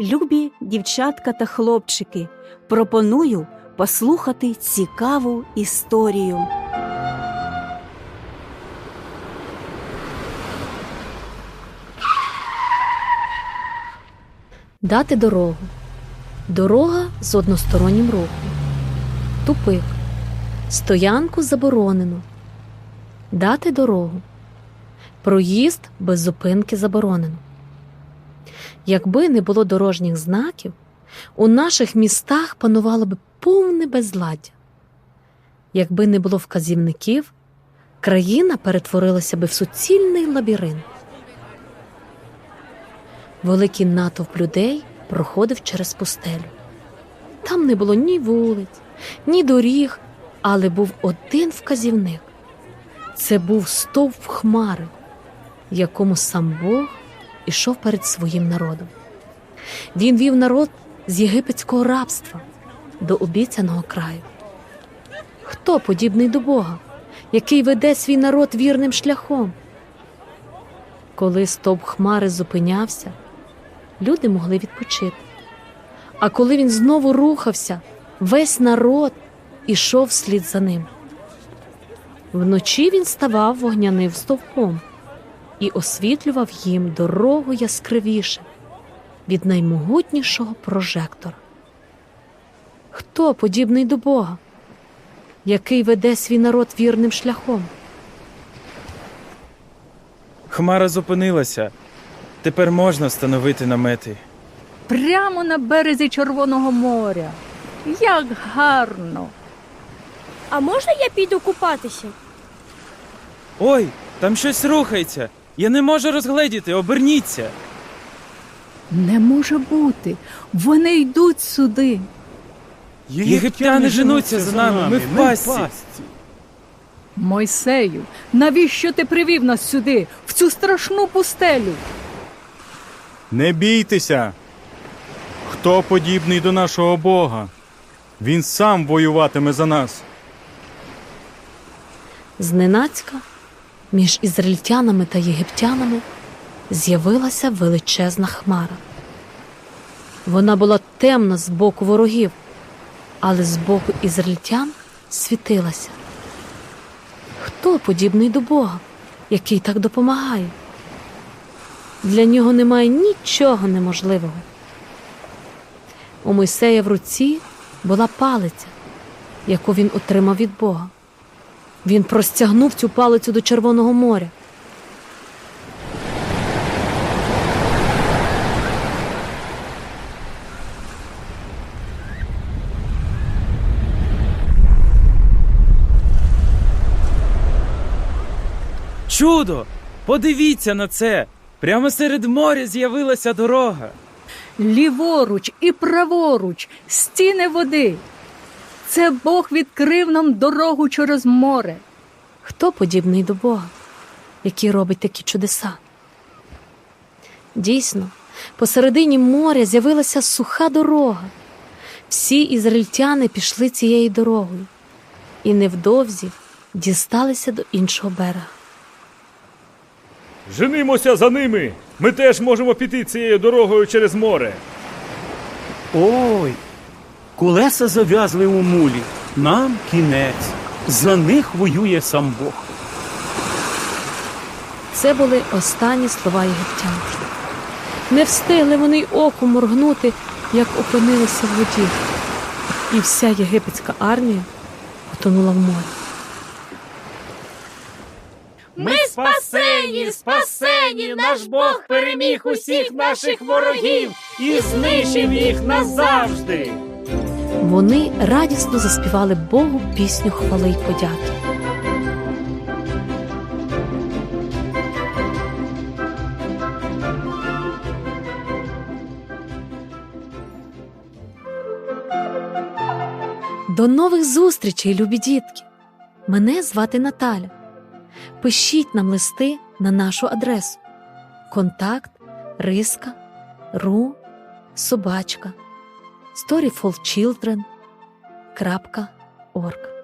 Любі дівчатка та хлопчики, пропоную послухати цікаву історію. Дати дорогу. Дорога з одностороннім рухом. Тупик. Стоянку заборонено. Дати дорогу. Проїзд без зупинки заборонено. Якби не було дорожніх знаків, у наших містах панувало б повне безладдя. Якби не було вказівників, країна перетворилася би в суцільний лабіринт. Великий натовп людей проходив через пустелю. Там не було ні вулиць, ні доріг, але був один вказівник. Це був стовп хмари, якому сам Бог ішов перед своїм народом. Він вів народ з єгипетського рабства до обіцяного краю. Хто подібний до Бога, який веде свій народ вірним шляхом? Коли стовп хмари зупинявся, люди могли відпочити. А коли він знову рухався, весь народ ішов слід за ним. Вночі він ставав вогняним стовпом і освітлював їм дорогу яскравіше від наймогутнішого прожектора. Хто подібний до Бога, який веде свій народ вірним шляхом? Хмара зупинилася. Тепер можна встановити намети. Прямо на березі Червоного моря. Як гарно! А можна я піду купатися? Ой, там щось рухається. Я не можу розгледіти, оберніться. Не може бути. Вони йдуть сюди. Єгиптяни женуться за нами, ми в пастці. Мойсею, навіщо ти привів нас сюди, в цю страшну пустелю? Не бійтеся. Хто подібний до нашого Бога? Він сам воюватиме за нас. Зненацька між ізраїльтянами та єгиптянами з'явилася величезна хмара. Вона була темна з боку ворогів, але з боку ізраїльтян світилася. Хто подібний до Бога, який так допомагає? Для нього немає нічого неможливого. У Мойсея в руці була палиця, яку він отримав від Бога. Він простягнув цю палицю до Червоного моря. Чудо! Подивіться на це! Прямо серед моря з'явилася дорога. Ліворуч і праворуч, стіни води. Це Бог відкрив нам дорогу через море. Хто подібний до Бога, який робить такі чудеса? Дійсно, посередині моря з'явилася суха дорога. Всі ізраїльтяни пішли цією дорогою і невдовзі дісталися до іншого берега. Женимося за ними. Ми теж можемо піти цією дорогою через море. Ой, колеса зав'язли у мулі. Нам кінець. За них воює сам Бог. Це були останні слова єгиптян. Не встигли вони й оком моргнути, як опинилися в воді, і вся єгипетська армія потонула в морі. Ми спасені, спасені! Наш Бог переміг усіх наших ворогів і знищив їх назавжди. Вони радісно заспівали Богу пісню хвали й подяки. До нових зустрічей, любі дітки! Мене звати Наталя. Пишіть нам листи на нашу адресу контакт риска ру storyfulchildren.org